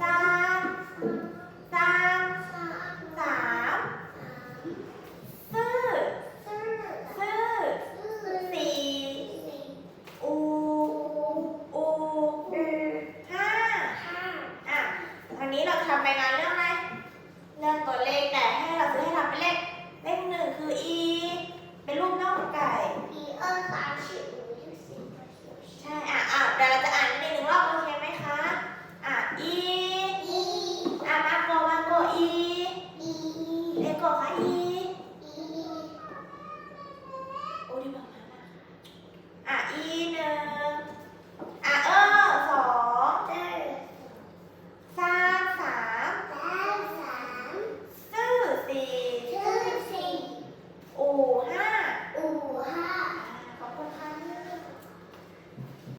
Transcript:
สามสามสามซื่อซื่อสี่อูอูห้าอะวันนี้เราทำไปงานเรื่องอะไร 我怀疑